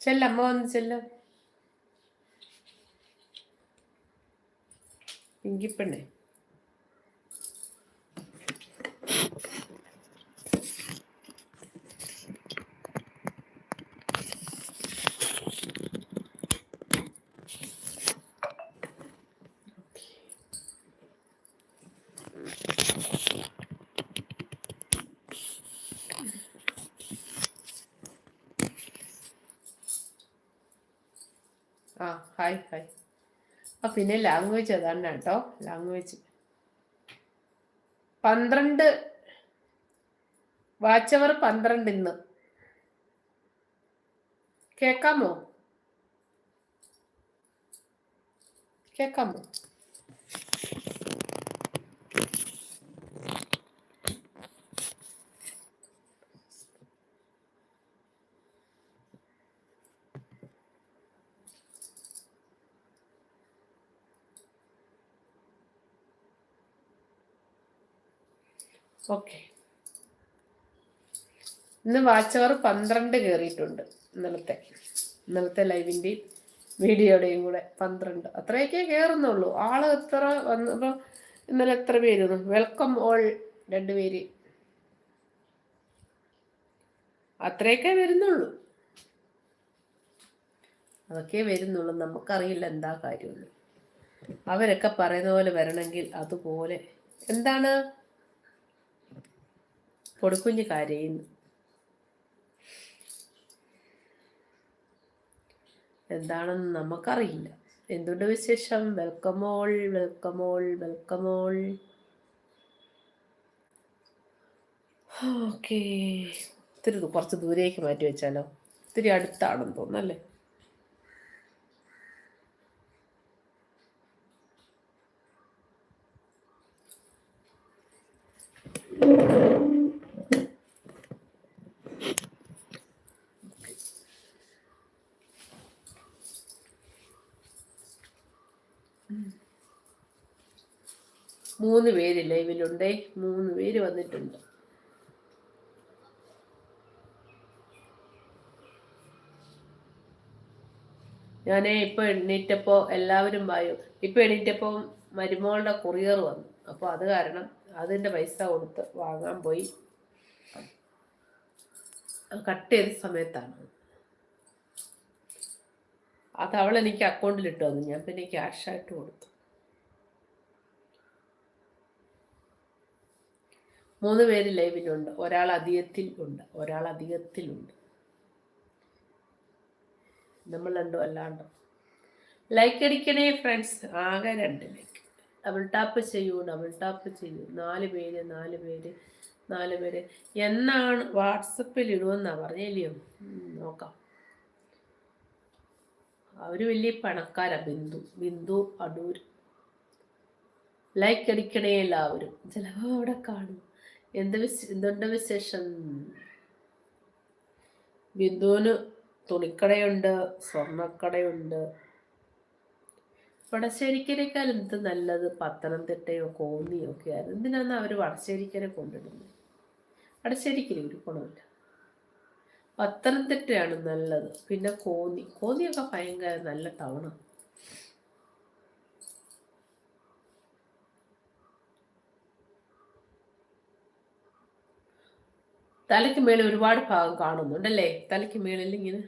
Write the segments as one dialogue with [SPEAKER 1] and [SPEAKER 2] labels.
[SPEAKER 1] ചെല്ല അമ്മ വന്ന് ചെല്ല പിങ്കിപ്പെണ്ണേ ആ ഹായ് ഹായ് ആ പിന്നെ ലാംഗ്വേജ് അതാണ് കേട്ടോ. ലാംഗ്വേജ് പന്ത്രണ്ട്. വാച്ച് അവർ പന്ത്രണ്ട് ഇന്ന്. കേക്കാമോ? കേക്കാമോ? ഓക്കെ ഇന്ന് വാച്ച് അവർ പന്ത്രണ്ട് കയറിയിട്ടുണ്ട് ഇന്നലത്തെ ഇന്നലത്തെ ലൈവിന്റെയും വീഡിയോയുടെയും കൂടെ പന്ത്രണ്ട്. അത്രയൊക്കെ കയറുന്നുള്ളൂ ആൾ എത്ര വന്നപ്പോൾ ഇന്നലെ എത്ര പേര് വെൽക്കം ഓൾ രണ്ടുപേര് അത്രയൊക്കെ വരുന്നുള്ളൂ. അതൊക്കെ വരുന്നുള്ളൂ. നമുക്കറിയില്ല എന്താ കാര്യമുള്ളൂ അവരൊക്കെ പറയുന്ന പോലെ വരണമെങ്കിൽ അതുപോലെ. എന്താണ്? പൊടിക്കുഞ്ഞ് കരയുന്നു. എന്താണെന്ന് നമുക്കറിയില്ല. എന്തുകൊണ്ട് വിശേഷം? വെൽക്കമോൾ വെൽക്കമോൾ വെൽക്കമോൾ ഓക്കേ ഇത്തിരി കുറച്ച് ദൂരേക്ക് മാറ്റി വെച്ചാലോ? ഇത്തിരി അടുത്താണെന്ന് തോന്നുന്നു മൂന്ന് പേര് ലൈവിലുണ്ടേ. മൂന്ന് പേര് വന്നിട്ടുണ്ട്. ഞാൻ ഇപ്പൊ എണ്ണീറ്റപ്പോ എല്ലാവരും വായു? ഇപ്പൊ എണ്ണീറ്റപ്പോ മരുമോളുടെ കൊറിയർ വന്നു. അപ്പോൾ അത് കാരണം അതിന്റെ പൈസ കൊടുത്ത് വാങ്ങാൻ പോയി. കട്ട് ചെയ്ത സമയത്താണ്. അത് അവളെനിക്ക് അക്കൗണ്ടിൽ ഇട്ടു തന്നു. ഞാൻ പിന്നെ ക്യാഷായിട്ട് കൊടുത്തു. മൂന്ന് പേര് ലൈവിലുണ്ട്. ഒരാൾ അധികത്തിൽ ഉണ്ട്. ഒരാൾ അധികത്തിലുണ്ട് നമ്മൾ രണ്ടും അല്ലാണ്ടോ. ലൈക്ക് അടിക്കണേ ഫ്രണ്ട്സ് ആകെ രണ്ട് ലൈക്ക് ഡബിൾ ടാപ്പ് ചെയ്യൂ ഡബിൾ ടാപ്പ് ചെയ്യൂ. നാല് പേര് നാല് പേര് നാല് പേര്. എന്നാണ് വാട്സപ്പിൽ ഇടുമെന്നാണ് പറഞ്ഞില്ലയോ? നോക്കാം. അവർ വലിയ പണക്കാര ബിന്ദു. ബിന്ദു അടൂർ. ലൈക്ക് അടിക്കണേ എല്ലാവരും. ചിലപ്പോൾ അവിടെ കാണും. എന്ത് വിശ എന്തുണ്ട് വിശേഷം? ബിന്ദുവിന് തുണിക്കടയുണ്ട് സ്വർണക്കടയുണ്ട്. വടശ്ശേരിക്കരേക്കാൾ എന്ത് നല്ലത്? പത്തനംതിട്ടയോ കോന്നിയോ ഒക്കെ ആയിരുന്നു. എന്തിനാണ് അവർ വടശ്ശേരിക്കരെ കൊണ്ടിടുന്നത്? വടശ്ശേരിക്കര ഒരു ഗുണമില്ല. പത്തനംതിട്ടയാണ് നല്ലത്. പിന്നെ കോന്നി. കോന്നിയൊക്കെ ഭയങ്കര നല്ല ടൗണാണ് തലയ്ക്ക് മേളിൽ ഒരുപാട് ഭാഗം കാണുന്നുണ്ടല്ലേ? തലയ്ക്ക് മേളിൽ ഇങ്ങനെ.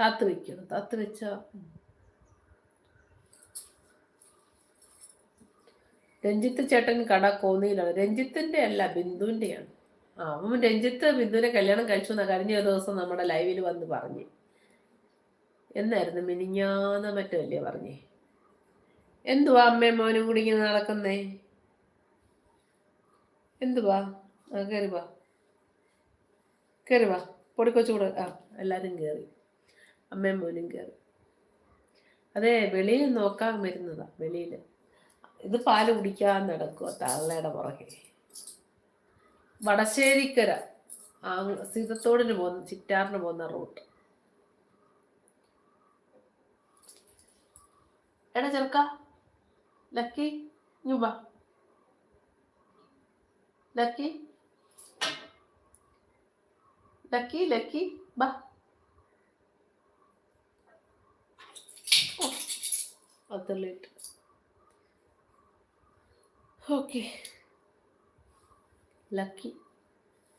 [SPEAKER 1] താത്ത് വെക്കണം. താത്ത് വെച്ച രഞ്ജിത്ത് ചേട്ടൻ കട കോന്നിയിലാണ്. രഞ്ജിത്തിന്റെ അല്ല ബിന്ദുവിന്റെയാണ്. ആ അവൻ രഞ്ജിത്ത് ബിന്ദുവിനെ കല്യാണം കഴിച്ചു എന്ന കഴിഞ്ഞ ഒരു ദിവസം നമ്മുടെ ലൈവിൽ വന്ന് പറഞ്ഞു. എന്നായിരുന്നു മിനിഞ്ഞാന്ന മറ്റല്ലേ പറഞ്ഞേ? എന്തുവാ അമ്മയും മോനും കൂടി ഇങ്ങനെ നടക്കുന്നേ? എന്തുവാ? ആ കയറി വാ. കയറി വാ. പൊടിക്കൊച്ചു കൂടെ ആ എല്ലാവരും കയറി അമ്മയും മോനും കയറി അതെ വെളിയിൽ നോക്കാൻ വരുന്നതാ വെളിയിൽ ഇത് പാൽ കുടിക്കാൻ നടക്കുക തള്ളയുടെ പുറകെ. വടശ്ശേരിക്കര ആ സീതത്തോടിന് പോകുന്ന ചിറ്റാറിന് പോകുന്ന റൂട്ട്. എടാ ചെറുക്ക. ലക്കി ഇങ്ങ് വാ ലക്കി ലക്കി ലക്കി ബാ അതല്ലേറ്റ് ഓക്കെ ലക്കി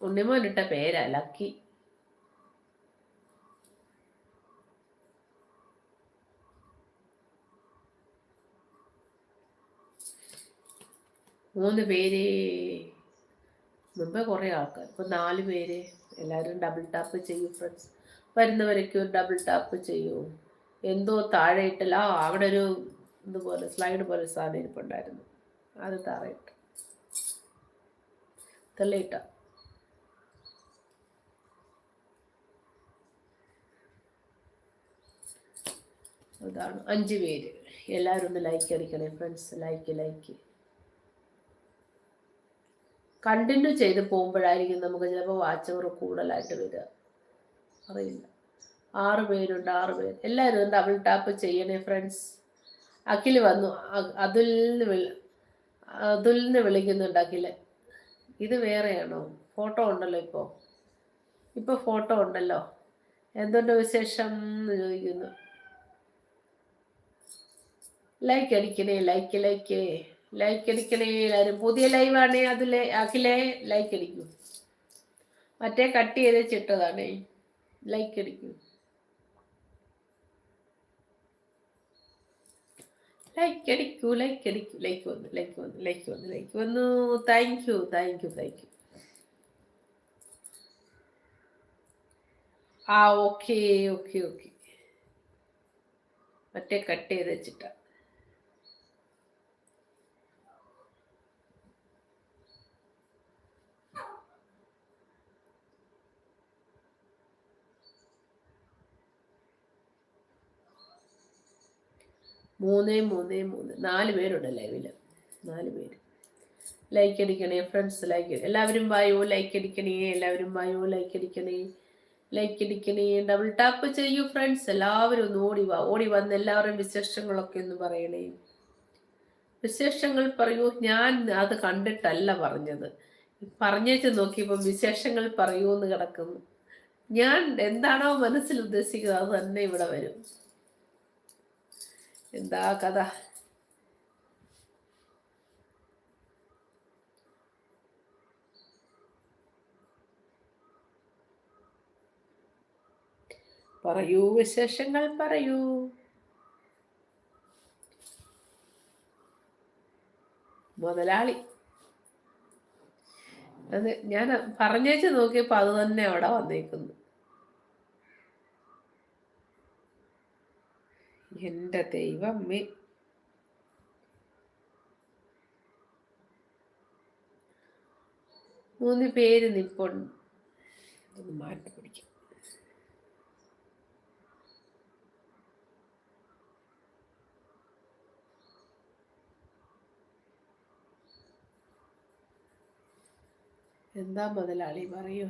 [SPEAKER 1] ഉണ്ണിമോനിട്ട പേരാ ലക്കി മൂന്ന് പേര് മുമ്പ് കുറേ ആൾക്കാർ ഇപ്പൊ നാല് പേര്. എല്ലാവരും ഡബിൾ ടാപ്പ് ചെയ്യൂ ഫ്രണ്ട്സ് വരുന്നവരൊക്കെ ഒരു ഡബിൾ ടാപ്പ് ചെയ്യൂ. എന്തോ താഴെ ഇട്ടില്ല ആ അവിടെ ഒരു ഇതുപോലെ സ്ലൈഡ് പോലെ സാധനം ഇരിപ്പുണ്ടായിരുന്നു. അത് താഴെ ഇട്ട് തെളിയിട്ട. അതാണ്. അഞ്ച് പേര്. എല്ലാവരും ഒന്ന് ലൈക്ക് അടിക്കണേ ഫ്രണ്ട്സ് ലൈക്ക് ലൈക്ക് കണ്ടിന്യൂ ചെയ്ത് പോകുമ്പോഴായിരിക്കും നമുക്ക് ചിലപ്പോൾ വാച്ച് അവർ കൂടുതലായിട്ട് വരിക. അറിയില്ല. ആറ് പേരുണ്ട് ആറ് പേര്. എല്ലാവരും ഡബിൾ ടാപ്പ് ചെയ്യണേ ഫ്രണ്ട്സ് അഖിൽ വന്നു. അതിൽ വിളി അതുലിന് വിളിക്കുന്നുണ്ട് അഖിൽ. ഇത് വേറെയാണോ? ഫോട്ടോ ഉണ്ടല്ലോ ഇപ്പോൾ ഇപ്പോൾ ഫോട്ടോ ഉണ്ടല്ലോ. എന്തുണ്ട് വിശേഷം എന്ന് ചോദിക്കുന്നു. ലൈക്ക് അടിക്കണേ ലൈക്ക് ലൈക്ക് ലൈക്ക് അടിക്കണേ എല്ലാവരും പുതിയ ലൈവാണേ അതിലെ അഖിലേ ലൈക്ക് അടിക്കൂ. മറ്റേ കട്ട് ചെയ്ത് ചിട്ടതാണേ ലൈക്ക് അടിക്കൂ. ലൈക്ക് അടിക്കൂ ലൈക്ക് അടിക്കൂ. ലൈക്ക് വന്നു ലൈക്ക് വന്നു ലൈക്ക് വന്നു ലൈക്ക് വന്നു. Thank you thank you thank you ആ ഓക്കെ ഓക്കെ ഓക്കെ മറ്റേ കട്ട് ചെയ്ത് വെച്ചിട്ടാ. മൂന്ന് മൂന്ന് മൂന്ന്. നാല് പേരുണ്ട് ലൈവിൽ നാല് പേര്. ലൈക്ക് അടിക്കണേ ഫ്രണ്ട്സ് ലൈക്ക് എല്ലാവരും വായോ ലൈക്ക് അടിക്കണേ എല്ലാവരും വായോ ലൈക്ക് അടിക്കണേ ലൈക്ക് അടിക്കണേ. ഡബിൾ ടാപ്പ് ചെയ്യൂ ഫ്രണ്ട്സ് എല്ലാവരും ഒന്ന് ഓടി വാ. ഓടി വന്ന് എല്ലാവരും വിശേഷങ്ങളൊക്കെ ഒന്ന് പറയണേ. വിശേഷങ്ങൾ പറയൂ. ഞാൻ അത് കണ്ടിട്ടല്ല പറഞ്ഞത്. പറഞ്ഞേച്ച് നോക്കിയപ്പോൾ വിശേഷങ്ങൾ പറയൂ എന്ന് കിടക്കുന്നു. ഞാൻ എന്താണോ മനസ്സിൽ ഉദ്ദേശിക്കുന്നത് അത് തന്നെ ഇവിടെ വരും. എന്താ കഥ? പറയൂ വിശേഷങ്ങൾ പറയൂ. മുതലാളി. അത് ഞാൻ പറഞ്ഞേച്ച് നോക്കിയപ്പോ അത് തന്നെ അവിടെ വന്നേക്കുന്നു. എന്റെ ദൈവമേ. മൂന്ന് പേര് നിപ്പുണ്ട് മാറ്റി പിടിക്കും. എന്താ മുതലാളി പറയൂ.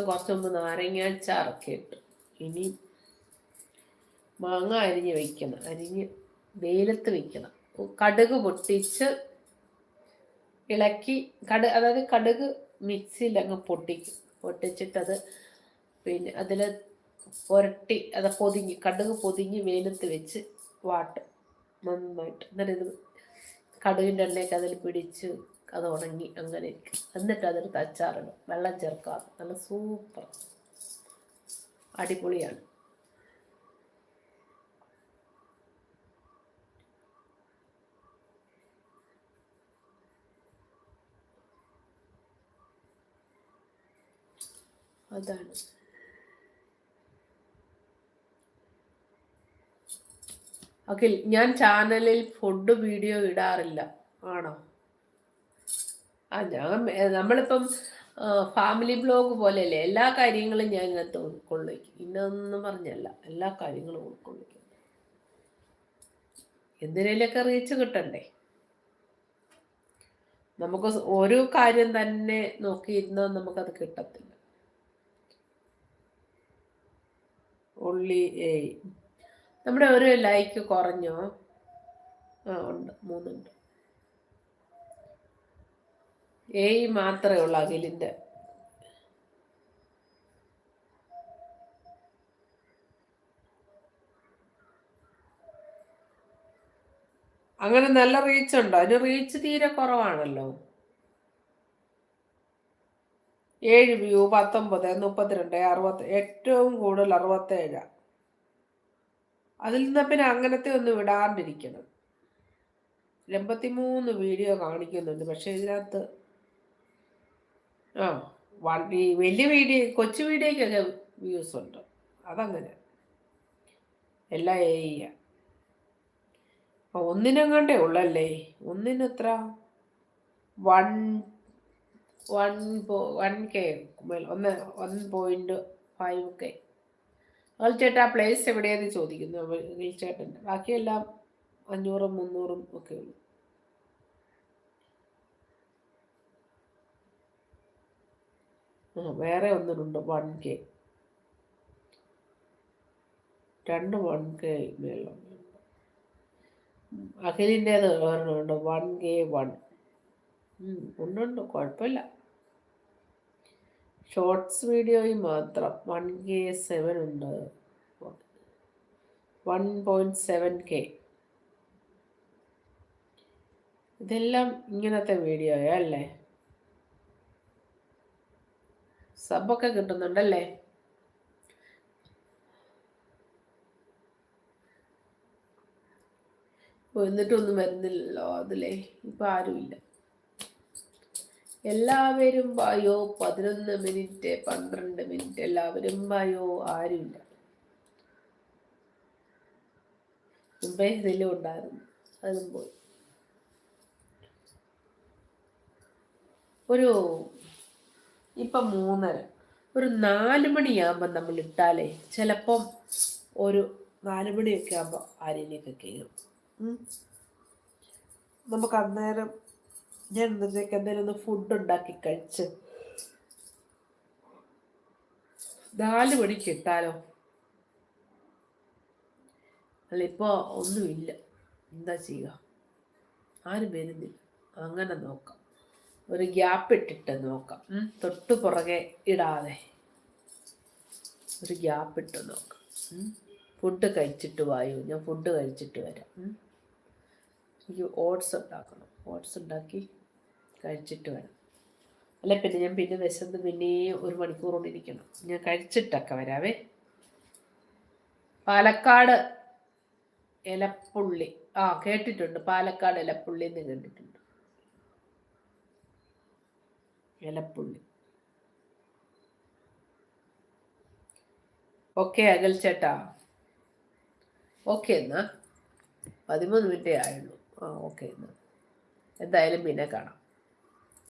[SPEAKER 1] ഞാൻ കുറച്ച് മുമ്പ് നാരങ്ങ അച്ചാറൊക്കെ ഇട്ടു. ഇനി മാങ്ങ അരിഞ്ഞ് വെക്കണം. അരിഞ്ഞ് വെയിലത്ത് വെക്കണം. കടുക് പൊട്ടിച്ച് ഇളക്കി കടു അതായത് കടുക് മിക്സിയിൽ അങ്ങ് പൊട്ടിക്കും. പൊട്ടിച്ചിട്ടത് പിന്നെ അതിൽ പുരട്ടി അത് പൊതിഞ്ഞ് കടുക് പൊതിഞ്ഞ് വെയിലത്ത് വെച്ച് വാട്ടും. നന്നായിട്ട്. ഇത് കടുകിന്റെ എണ്ണയൊക്കെ അതിൽ പിടിച്ച് അത് ഉണങ്ങി അങ്ങനെ ഇരിക്കും. എന്നിട്ട് അതെടുത്ത് അച്ചാറിടും വെള്ളം ചേർക്കാതെ. നല്ല സൂപ്പർ. അടിപൊളിയാണ്. അതാണ്. അഖിൽ ഞാൻ ചാനലിൽ ഫുഡ് വീഡിയോ ഇടാറില്ല. ആണോ? ആ ഞാൻ നമ്മളിപ്പം ഫാമിലി ബ്ലോഗ് പോലെയല്ലേ എല്ലാ കാര്യങ്ങളും ഞാൻ ഇതിനകത്ത് ഉൾക്കൊള്ളിക്കും. ഇന്നൊന്നും പറഞ്ഞല്ല എല്ലാ കാര്യങ്ങളും ഉൾക്കൊള്ളിക്കും. എന്തിനേലൊക്കെ റീച്ച് കിട്ടണ്ടേ? നമുക്ക് ഒരു കാര്യം തന്നെ നോക്കിയിരുന്നാൽ നമുക്കത് കിട്ടത്തില്ല. ഉള്ളി നമ്മുടെ ഒരു ലൈക്ക് കുറഞ്ഞോ? ആ ഉണ്ട് മൂന്നുണ്ട്. ഏയ് മാത്രമേ ഉള്ളൂ അഖിലിന്റെ അങ്ങനെ നല്ല റീച്ച് ഉണ്ടോ? അതിന് റീച്ച് തീരെ കുറവാണല്ലോ. ഏഴ് വ്യൂ പത്തൊമ്പത് മുപ്പത്തിരണ്ട് അറുപത്തി ഏറ്റവും കൂടുതൽ അറുപത്തേഴ്. അതിൽ നിന്ന് പിന്നെ അങ്ങനത്തെ ഒന്ന് വിടാണ്ടിരിക്കണം എൺപത്തിമൂന്ന് വീഡിയോ കാണിക്കുന്നുണ്ട്. പക്ഷേ ഇതിനകത്ത് ഈ വലിയ വീഡിയോ കൊച്ചു വീഡിയോയ്ക്കൊക്കെ വ്യൂസ് ഉണ്ട്. അതങ്ങനെ. എല്ലാം എ ചെയ്യാം ഒന്നിനെങ്ങാണ്ടേ ഉള്ളല്ലേ? ഒന്നിന് എത്ര? വൺ വൺ വൺ കെ ഒന്ന് വൺ പോയിന്റ് ഫൈവ് കെ. അതിൽ ചേട്ടാ പ്ലേസ് എവിടെയെന്ന് ചോദിക്കുന്നു? ചേട്ടന്റെ. ബാക്കിയെല്ലാം അഞ്ഞൂറും മുന്നൂറും ഒക്കെ ഉള്ളു വേറെ ഒന്നിനുണ്ട് വൺ കെ രണ്ട് വൺ കെ മേളുണ്ട് അഖിലിന്റേത് ഒരെണ്ണമുണ്ട് വൺ കെ വൺ ഉണ്ടുണ്ട് കുഴപ്പമില്ല. ഷോർട്സ് വീഡിയോയിൽ മാത്രം വൺ കെ സെവൻ ഉണ്ട്. വൺ പോയിന്റ് സെവൻ കെ ഇതെല്ലാം ഇങ്ങനത്തെ വീഡിയോയാ അല്ലേ? സബൊക്കെ കിട്ടുന്നുണ്ടല്ലേ? എന്നിട്ടൊന്നും വരുന്നില്ലല്ലോ അതിലേ. ഇപ്പം ആരുമില്ല. എല്ലാവരും വായോ പതിനൊന്ന് മിനിറ്റ് പന്ത്രണ്ട് മിനിറ്റ്. എല്ലാവരും വായോ ആരുമില്ല. മുമ്പേ ഇതിലും ഉണ്ടായിരുന്നു. അതും പോയി. ഒരു ഇപ്പം മൂന്നര. ഒരു നാല് മണിയാകുമ്പോൾ നമ്മൾ ഇട്ടാലേ ചിലപ്പം ഒരു നാല് മണിയൊക്കെ ആകുമ്പോൾ ആരിലേക്ക് കയറും നമുക്ക് അന്നേരം ഞാൻ ഇന്നത്തേക്ക് എന്തെങ്കിലും ഒന്ന് ഫുഡ് ഉണ്ടാക്കി കഴിച്ച്. നാല് മണിക്ക് ഇട്ടാലോ? അല്ല ഇപ്പോൾ ഒന്നുമില്ല. എന്താ ചെയ്യുക ആരും വരുന്നില്ല. അങ്ങനെ നോക്കാം. ഒരു ഗ്യാപ്പ് ഇട്ടിട്ട് നോക്കാം. തൊട്ട് പുറകെ ഇടാതെ ഒരു ഗ്യാപ്പ് ഇട്ട് നോക്കാം. ഫുഡ് കഴിച്ചിട്ട് വായു. ഞാൻ ഫുഡ് കഴിച്ചിട്ട് വരാം. എനിക്ക് ഓട്സ് ഉണ്ടാക്കണം. ഓട്സ് ഉണ്ടാക്കി കഴിച്ചിട്ട് വരാം. അല്ല പിന്നെ ഞാൻ പിന്നെ വിശന്ന് പിന്നെ ഒരു മണിക്കൂർ കൊണ്ട് ഇരിക്കണം. ഞാൻ കഴിച്ചിട്ടൊക്കെ വരാവേ. പാലക്കാട് ഇലപ്പുള്ളി ആ കേട്ടിട്ടുണ്ട്. പാലക്കാട് ഇലപ്പുള്ളി എന്ന് കേട്ടിട്ടുണ്ട്. എലപ്പുള്ളി. ഓക്കെ അകൽ ചേട്ടാ. ഓക്കെ എന്നാ. പതിമൂന്ന് മിനിറ്റേ ആയുള്ളൂ. ആ ഓക്കെ എന്നാ. എന്തായാലും പിന്നെ കാണാം.